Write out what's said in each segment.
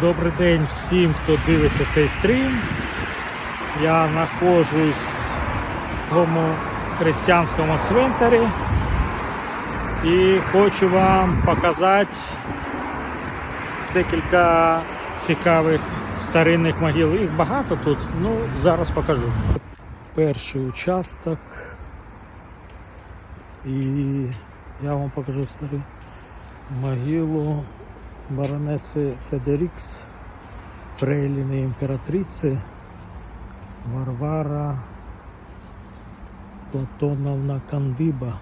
Добрий день всім, хто дивиться цей стрім. Я знаходжусь в тому християнському цвинтарі і хочу вам показати декілька цікавих старинних могил. Їх багато тут, ну зараз покажу. Перший участок. І я вам покажу стару могилу баронеси Федерікс, фрейліни імператриці Варвара Платоновна Кандиба.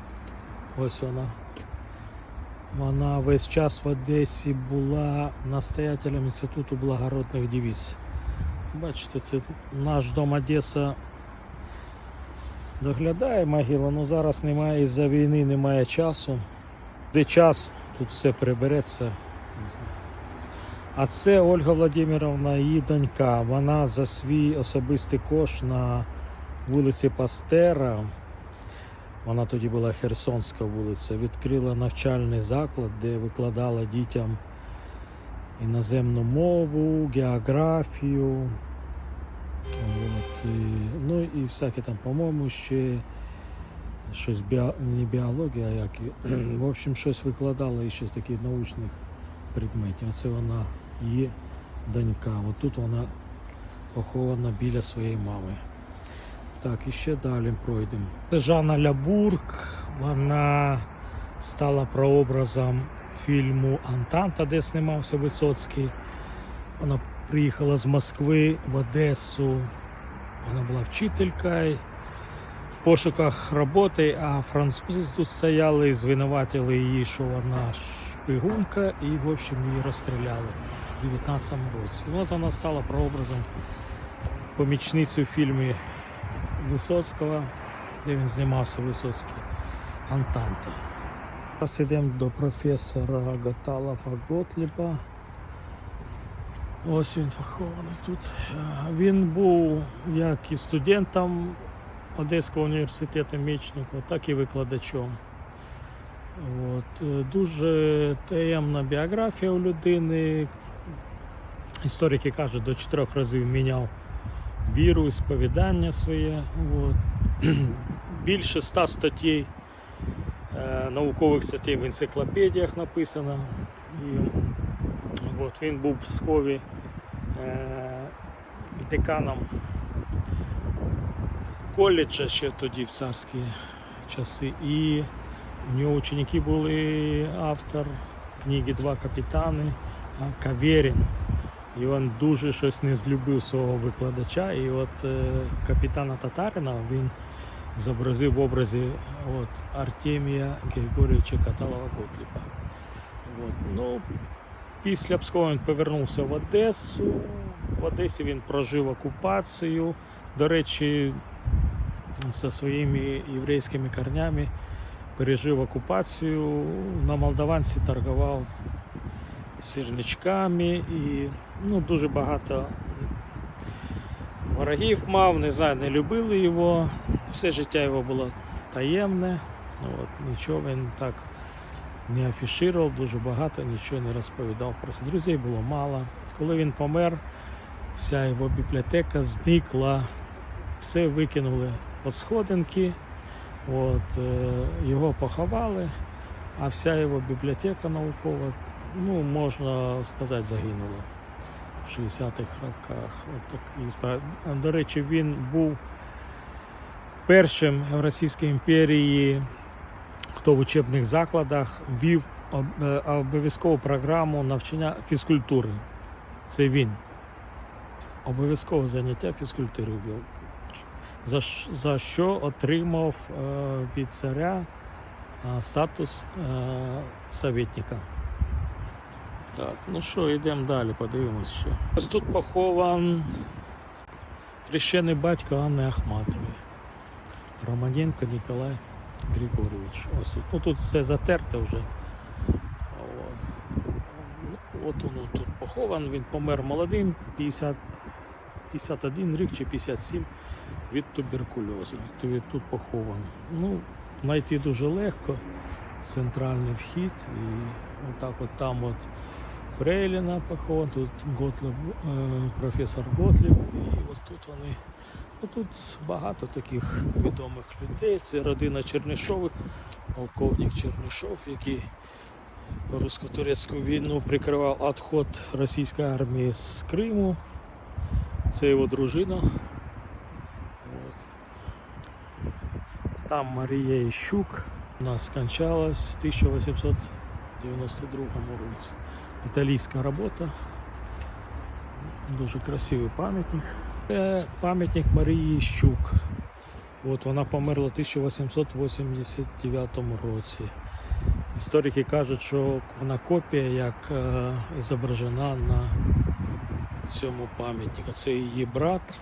Ось вона. Вона весь час в Одесі була настоятелем Інституту благородних дівіць. Бачите, це наш дом Одеса доглядає могилу, але зараз немає із-за війни, немає часу. Де час, тут все прибереться. А це Ольга Владимировна, її донька. Вона за свій особистий кошт на вулиці Пастера. Вона тоді була Херсонська вулиця, відкрила навчальний заклад, де викладала дітям іноземну мову, географію. От, і, ну і всяке там, по-моєму, ще щось біо, не біологія, а як. В общем, щось викладала і з таких научних предметів. Оце вона є донька. От тут вона похована біля своєї мами. Так, і ще далі пройдемо. Це Жанна Лябург. Вона стала прообразом фільму Антанта, де знімався Висоцький. Вона приїхала з Москви в Одесу. Вона була вчителькою в пошуках роботи, а французи тут стояли і звинуватили її, що вона шпигунка, і в общем її розстріляли в 19 році. Ну, от вона стала прообразом помічницею в фільмі Висоцького, де він знімався Висоцький Антанта. Зараз йдемо до професора Гаталафа Готліба. Ось він похований тут. Він був як і студентом Одеського університету Мічнику, так і викладачом. От. е, Дуже таємна біографія у людини. Історики кажуть, до чотирьох разів міняв віру і сповідання своє. От. Більше ста статей, е, наукових статей в енциклопедіях написано. І, от, він був в Пскові е, деканом коледжа ще тоді в царські часи. І у нього ученики були автор книги Два капітани Каверін. І він дуже щось не злюбив свого викладача. І от е, капітана Татарина він зобразив в образі от, Артемія Григорьовича Каталова Готліба. От. Ну, після Пскова він повернувся в Одесу. В Одесі він прожив окупацію. До речі, зі своїми єврейськими корнями пережив окупацію. На Молдаванці торгував сірничками і ну, дуже багато ворогів мав, не знаю, не любили його. Все життя його було таємне. От, нічого він так не афішував дуже багато, нічого не розповідав про це. Друзей було мало. Коли він помер, вся його бібліотека зникла, все викинули по сходинки. От, е, його поховали, а вся його бібліотека наукова, ну, можна сказати, загинула в 60-х роках. От такі. До речі, він був першим в Російській імперії, хто в учебних закладах вів е, обов'язкову програму навчання фізкультури. Це він. Обов'язкове заняття фізкультурою вів. За, за що отримав е, від царя е, статус е, советника. Так, ну що, йдемо далі, подивимось ще. Ось тут похован хрещений батько Анни Ахматової. Романенко Ніколай Григорович. Ось тут. Ну тут все затерте вже. Ось. От він тут похован, він помер молодим, 50, 51 рік чи 57 від туберкульозу. То тут похований. Ну, знайти дуже легко. Центральний вхід і отак от там от Фрейліна похован, тут Готлеб, професор Готліб, і от тут вони. Ну, тут багато таких відомих людей. Це родина Чернишових, полковник Чернишов, який русско-турецьку війну прикривав відход російської армії з Криму. Це його дружина. От. Там Марія Іщук. Вона скончалась в 1892 році. Італійська робота. Дуже красивий пам'ятник. Це пам'ятник Марії Іщук. От вона померла в 1889 році. Історики кажуть, що вона копія, як е, зображена на цьому пам'ятнику. Це її брат,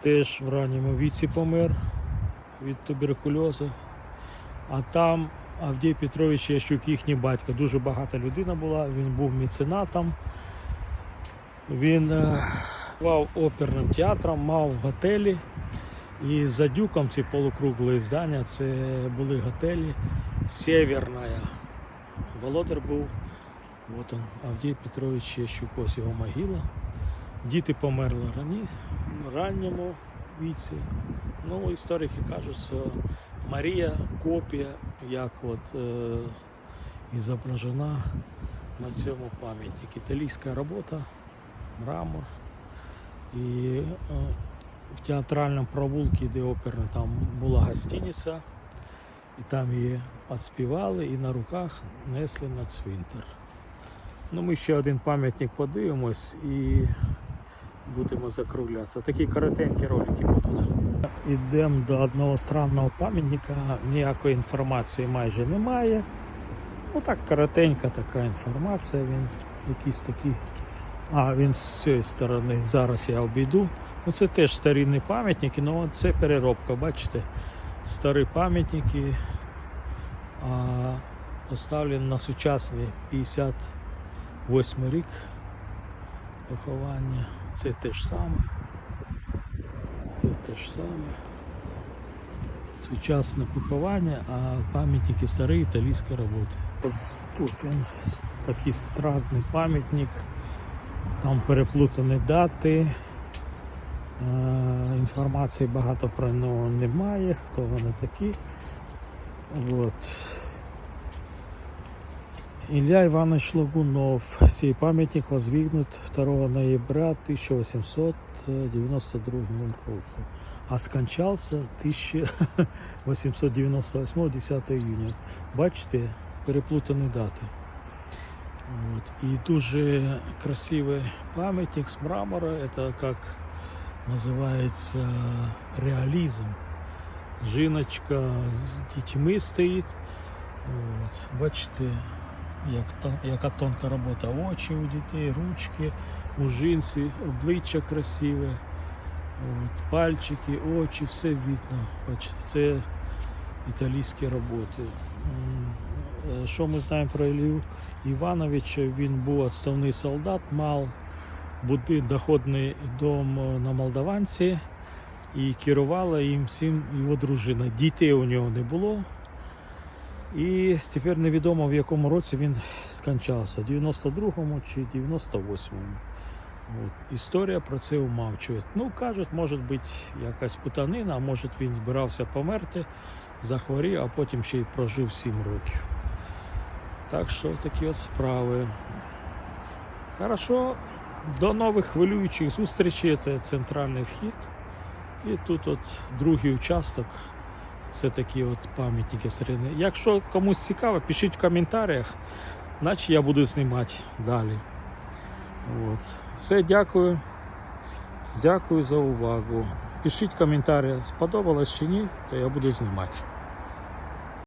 теж в ранньому віці помер від туберкульозу. А там Авдій Петрович Ящук, їхній батько, дуже багата людина була, він був меценатом. Він е, мав оперним театром, мав готелі. І за дюком ці полукруглі здання це були готелі Северна. Володар був. От он, Авдій Петрович Ящук, ось його могила. Діти померли рані, в ранньому віці. Ну, історики кажуть, що Марія копія, як от е, і зображена на цьому пам'ятнику. Італійська робота, мрамор. І е, в театральному провулку, де оперна, там була гостиниця, і там її оспівали і на руках несли на цвинтар. Ну, ми ще один пам'ятник подивимось і будемо закруглятися. Такі коротенькі ролики будуть. Йдемо до одного странного пам'ятника, ніякої інформації майже немає. Ну так коротенька така інформація, він якийсь такий. А, він з цієї сторони. Зараз я обійду. Ну це теж старинні пам'ятники, але це переробка, бачите? Старі пам'ятники поставлені на сучасний 58 рік поховання. Це те ж саме. Це те ж саме. Сучасне поховання, а пам'ятники старі італійської роботи. Ось тут він такий странний пам'ятник. Там переплутані дати. Е, Інформації багато про нього немає, хто вони такі. От. Илья Иванович Лагунов. Сей памятник воздвигнут 2 ноября 1892 года, а скончался 1898 10 июня. Бачите, переплутані дати. От. І дуже красивий пам'ятник з мрамора. Это как називається реалізм. Жіночка з дітьми стоїть. От. Бачите, Як яка тонка робота. Очі у дітей, ручки, у жінці, обличчя красиве, от, пальчики, очі, все видно. Бачите, це італійські роботи. Е, Що ми знаємо про Ілью Івановича? Він був відставний солдат, мав доходний дом е, на Молдаванці і керувала їм всім його дружина. Дітей у нього не було. І тепер невідомо в якому році він скончався, 92-му чи 98-му. От. Історія про це умовчує. Ну, кажуть, може бути якась путанина, а може він збирався померти, захворів, а потім ще й прожив 7 років. Так що такі от справи. Хорошо, до нових хвилюючих зустрічей. Це центральний вхід. І тут от другий участок. Це такі от пам'ятники середини. Якщо комусь цікаво, пишіть в коментарях, наче я буду знімати далі. От. Все, дякую. Дякую за увагу. Пишіть коментарі, сподобалось чи ні, то я буду знімати.